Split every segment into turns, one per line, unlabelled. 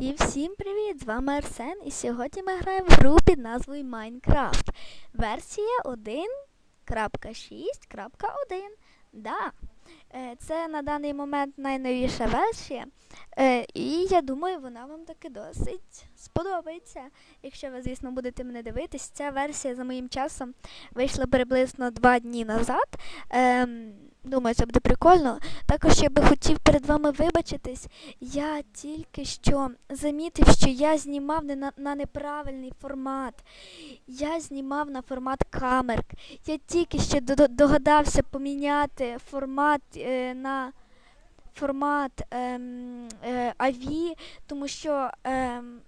І всім привіт! З вами Арсен, і сьогодні ми граємо в гру під назвою Minecraft. Версія 1.6.1. Да. Е, Це на даний момент найновіша версія. Е, І я думаю, вона вам таки досить сподобається. Якщо ви, звісно, будете мене дивитись, ця версія за моїм часом вийшла приблизно два дні назад. Ем, Думаю, це буде прикольно. Також я би хотів перед вами вибачитись. Я тільки що замітив, що я знімав не на, на неправильний формат. Я знімав на формат камер. Я тільки що до- догадався поміняти формат е, на формат ем, е, AVI, тому що ем,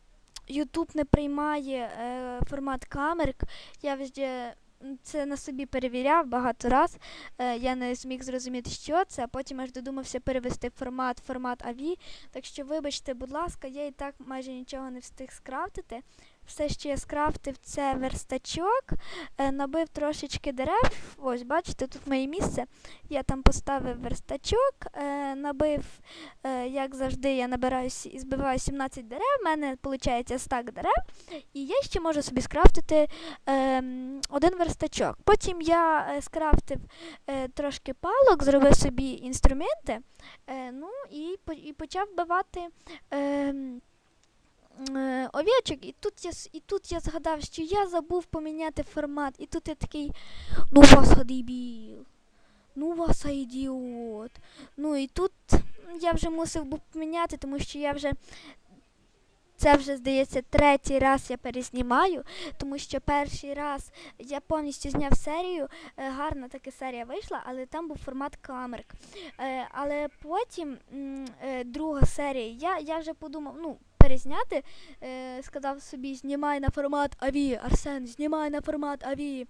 YouTube не приймає е, формат камер. Я вже це на собі перевіряв багато раз. Е, я не зміг зрозуміти, що це, а потім аж додумався перевести формат формат AVI. Так що, вибачте, будь ласка, я і так майже нічого не встиг скрафтити. Все, що я скрафтив, це верстачок, е, набив трошечки дерев. Ось, бачите, тут моє місце. Я там поставив верстачок, е, набив, е, як завжди, я набираю і збиваю 17 дерев, в мене виходить стак дерев, і я ще можу собі скрафтити ем, один верстачок. Потім я скрафтив трошки палок, зробив собі інструменти, ну і, і почав вбивати. Е, овечок, і тут я і тут я згадав, що я забув поміняти формат. І тут я такий, ну вас дебіл, ну вас ідіот. Ну і тут я вже мусив був поміняти, тому що я вже. Це вже, здається, третій раз я перезнімаю, тому що перший раз я повністю зняв серію, е, гарна така серія вийшла, але там був формат камерк. Е, але потім е, друга серія, я, я вже подумав, ну, перезняти, е, сказав собі, знімай на формат АВІ, Арсен, знімай на формат АВІ.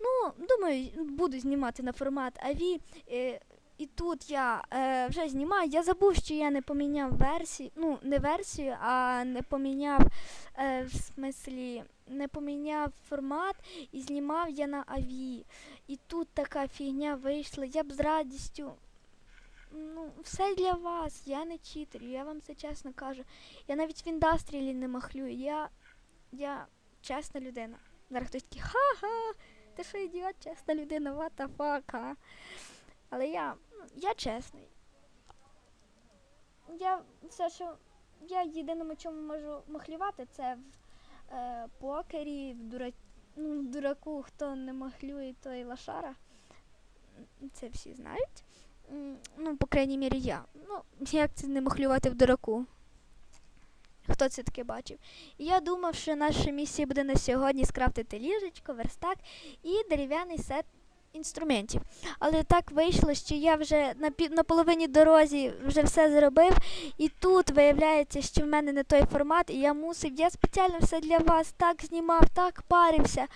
Ну, думаю, буду знімати на формат АВІ. Е, і тут я е, вже знімаю. Я забув, що я не поміняв версію, ну, не версію, а не поміняв е, в смислі, не поміняв формат і знімав я на АВІ. І тут така фігня вийшла. Я б з радістю. Ну, все для вас. Я не читер, я вам це чесно кажу. Я навіть в індастрілі не махлюю. Я, я чесна людина. Зараз хтось такий, ха-ха, ти що ідіот, чесна людина, what the fuck, а? Але я, я чесний. Я все, що я єдиному чому можу махлювати, це в е, покері, в дура... ну, в дураку, хто не махлює, той лошара. Це всі знають. Ну, по крайній мірі, я. Ну, як це не махлювати в дураку? Хто це таке бачив? Я думав, що наша місія буде на сьогодні скрафтити ліжечко, верстак і дерев'яний сет інструментів. Але так вийшло, що я вже на, пі- на половині дорозі вже все зробив, і тут виявляється, що в мене не той формат, і я мусив, я спеціально все для вас так знімав, так парився.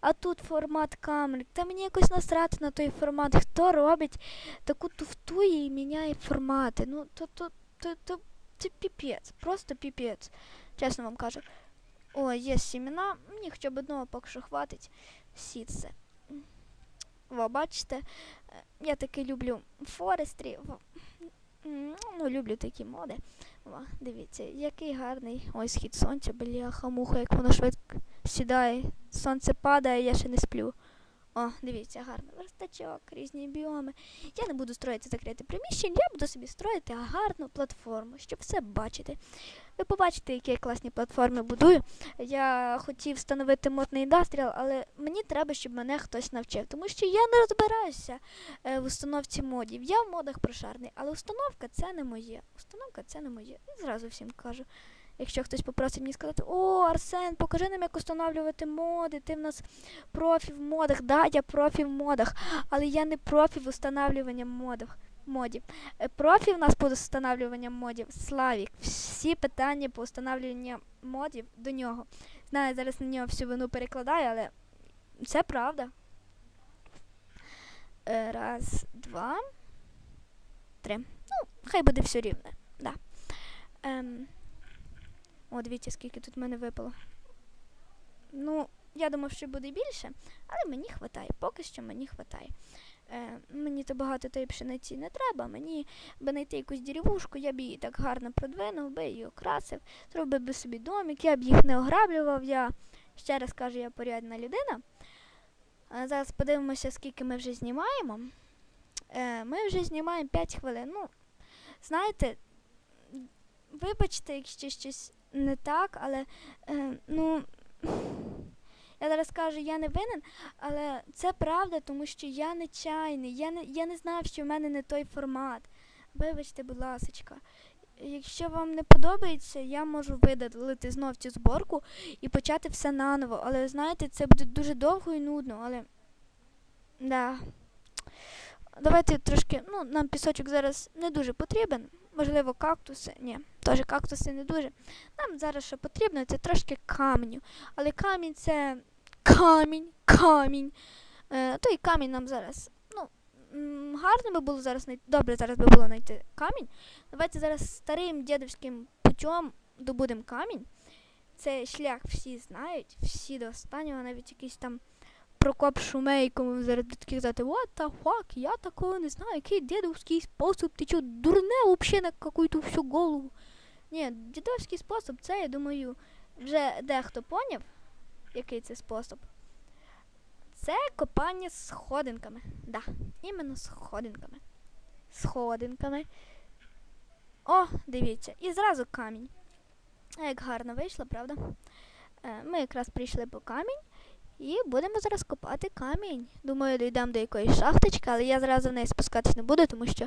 А тут формат камер. Та мені якось насрати на той формат. Хто робить таку туфту і міняє формати? Ну, то, то, то, то, це піпець, просто піпець. Чесно вам кажу. О, є сімена, мені хоча б одного поки що хватить. Всі це. Во, бачите, е, я таки люблю Форестрі. Ну, люблю такі моди. Во, дивіться, який гарний. ось схід сонця, бляха, муха, як воно швидко сідає. Сонце падає, я ще не сплю. О, дивіться, гарний верстачок, різні біоми. Я не буду строїти закрите приміщення, я буду собі строїти гарну платформу, щоб все бачити. Ви побачите, які я класні платформи будую. Я хотів встановити мод на індастріал, але мені треба, щоб мене хтось навчив, тому що я не розбираюся е, в установці модів. Я в модах прошарний, але установка це не моє. Установка це не моє. І зразу всім кажу. Якщо хтось попросить мені сказати, о, Арсен, покажи нам, як встановлювати моди, ти в нас профі в модах. Да, я профі в модах, але я не профі в установлюванні модів. модів. Е, Профі в нас по встановлюванням модів Славік. Всі питання по встановлюванню модів до нього. Знаю, зараз на нього всю вину перекладаю, але це правда. Е, Раз, два, три. Ну, хай буде все рівне. Да. Ем. О, дивіться, скільки тут в мене випало. Ну, я думав, що буде більше, але мені хватає. Поки що мені хватає. Е, мені то багато тої пшениці не треба. Мені би знайти якусь деревушку, я б її так гарно продвинув, би її окрасив, зробив би собі домик, я б їх не ограблював. Я ще раз кажу, я порядна людина. А зараз подивимося, скільки ми вже знімаємо. Е, ми вже знімаємо 5 хвилин. Ну, знаєте, вибачте, якщо щось не так, але е, ну. Я зараз кажу, я не винен, але це правда, тому що я не чайний. Я не я не знав, що в мене не той формат. Вибачте, будь ласка. Якщо вам не подобається, я можу видалити знов цю зборку і почати все наново. Але знаєте, це буде дуже довго і нудно, але. Да. Давайте трошки, ну, нам пісочок зараз не дуже потрібен. Можливо, кактуси. Ні, теж кактуси не дуже. Нам зараз що потрібно, це трошки каменю. Але камінь це камінь, камінь. Е, той камінь нам зараз. Ну, гарно би було зараз знайти. Добре, зараз би було знайти камінь. Давайте зараз старим дідовським путем добудемо камінь. Це шлях всі знають, всі до останнього, навіть якийсь там Прокоп Шумей, кому зараз такі казати, what the fuck, я такого не знаю, який дедовський спосіб, ти чого, дурне вообще на какую-то всю голову. Ні, дідовський спосіб, це, я думаю, вже дехто поняв який це спосіб? Це копання сходинками. Да, іменно сходинками. Сходинками. О, дивіться, і зразу камінь. Як гарно вийшло, правда? Е, ми якраз прийшли по камінь і будемо зараз копати камінь. Думаю, дійдемо до якоїсь шахточки, але я зразу в неї спускатись не буду, тому що,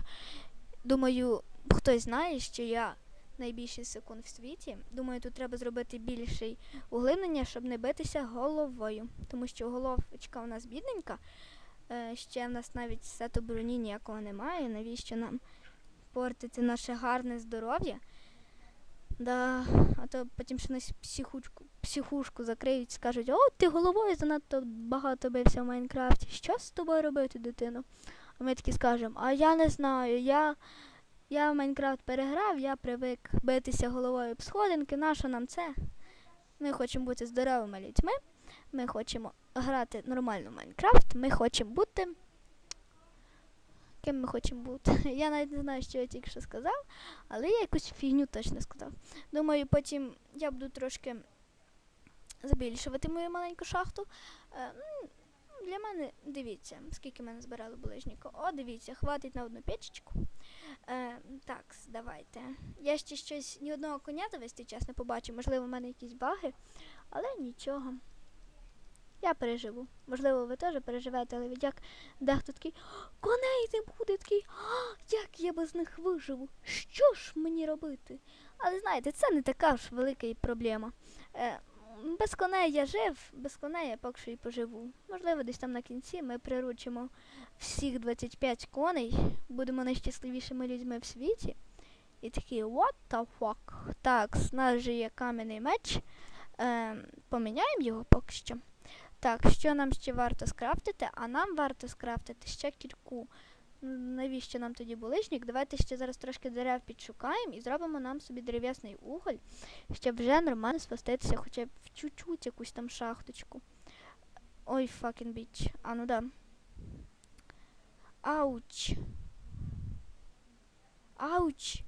думаю, хтось знає, що я найбільший секунд в світі. Думаю, тут треба зробити більше углинення, щоб не битися головою. Тому що головочка у нас бідненька. Е, ще в нас навіть сету броні ніякого немає. Навіщо нам портити наше гарне здоров'я? Да, А то потім ще нас психушку, психушку закриють, скажуть, о, ти головою занадто багато бився в Майнкрафті. Що з тобою робити, дитино? А ми такі скажемо, а я не знаю, я я в Майнкрафт переграв, я привик битися головою об сходинки. Нащо нам це? Ми хочемо бути здоровими людьми. Ми хочемо грати нормально в Майнкрафт. Ми хочемо бути. Ким ми хочемо бути? Я навіть не знаю, що я тільки що сказав, але я якусь фігню точно сказав. Думаю, потім я буду трошки збільшувати мою маленьку шахту. Е, для мене, дивіться, скільки мене збирали булижніку. О, дивіться, хватить на одну печечку. Е, Так, давайте. Я ще щось ні одного коня цей час не побачу. Можливо, в мене якісь баги, але нічого. Я переживу. Можливо, ви теж переживете, але як дехто такий коней не буде такий, як я без них виживу? Що ж мені робити? Але знаєте, це не така ж велика проблема. Е, без коней я жив, без коней я поки що і поживу. Можливо, десь там на кінці ми приручимо всіх 25 коней, будемо найщасливішими людьми в світі. І такі, what the fuck? Так, з нас же є кам'яний меч. Е, Поміняємо його поки що. Так, що нам ще варто скрафтити? А нам варто скрафтити ще кірку навіщо нам тоді буличник? Давайте ще зараз трошки дерев підшукаємо і зробимо нам собі дерев'ясний уголь, щоб вже нормально спуститися хоча б в чуть-чуть якусь там шахточку. Ой, fucking біч. А, ну да. Ауч. Ауч.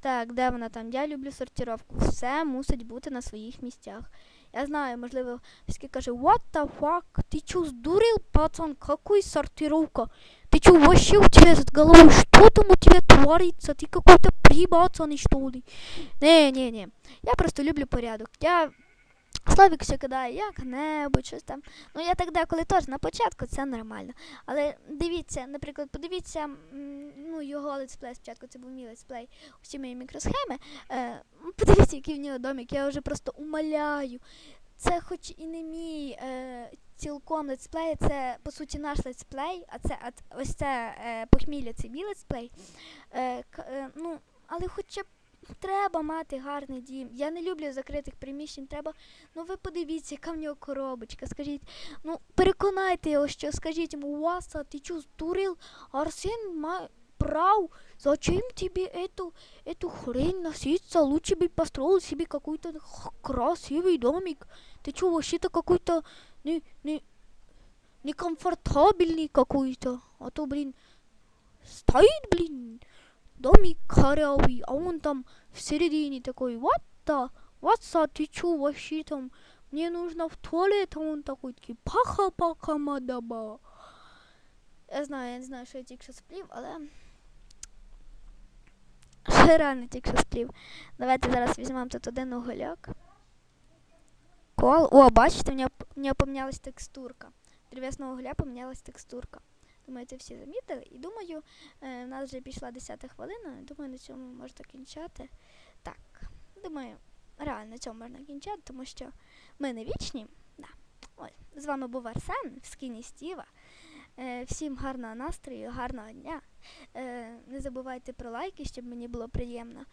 Так, де вона там? Я люблю сортировку. Все мусить бути на своїх місцях. Я знаю, можливо, всі каже, what the fuck? Ты чё, сдурел, пацан? Какой сортировка? Ты чё, вообще у тебя с головой что там у тебя творится? Ты какой-то прибацанный, что ли? Не-не-не. Я просто люблю порядок. Я Славік все кидає як-небудь, щось там. Ну, я так деколи теж на початку це нормально. Але дивіться, наприклад, подивіться, ну, його летсплей спочатку, це був мій летсплей, усі мої мікросхеми. Е, Подивіться, який в нього домик, я вже просто умоляю. Це хоч і не мій е, цілком летсплей, це по суті наш летсплей, а це а, ось це е, похмілля, це мій летсплей. Е, е, ну, але хоча б Треба мати гарний дім. Я не люблю закритих приміщень. Треба. Ну ви подивіться, яка в нього коробочка. Скажіть, ну переконайте його, що скажіть йому, Васа, ти чого здурил? Арсен має прав. Зачем тебе эту, эту хрень носиться? Лучше бы построил себе какой-то красивый домик. Ты что, вообще-то какой-то не, не, некомфортабельный какой-то. А то, блин, стоит, блин, домик корявый, а он там в середине такой, what the, what's that, ты чё вообще там, мне нужно в туалет, а он такой, такий, паха-паха, мадаба. Я знаю, я не знаю, що я тільки що сплів, але ще реально тільки що сплів. Давайте зараз візьмемо тут один угольок. Кол. О, бачите, у мене, у мене помінялась текстурка. Древесного угля помінялась текстурка. Думаю, це всі замітили. І думаю, е, в нас вже пішла 10 хвилина. Думаю, на цьому можна кінчати. Так, думаю, реально на цьому можна кінчати, тому що ми не вічні. Да. Ось, з вами був Арсен в скіні Стіва. Е, всім гарного настрою, гарного дня. Е, не забувайте про лайки, щоб мені було приємно.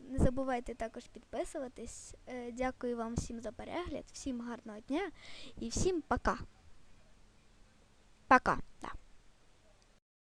Не забувайте також підписуватись. Дякую вам всім за перегляд, всім гарного дня і всім пока. Пока. Да.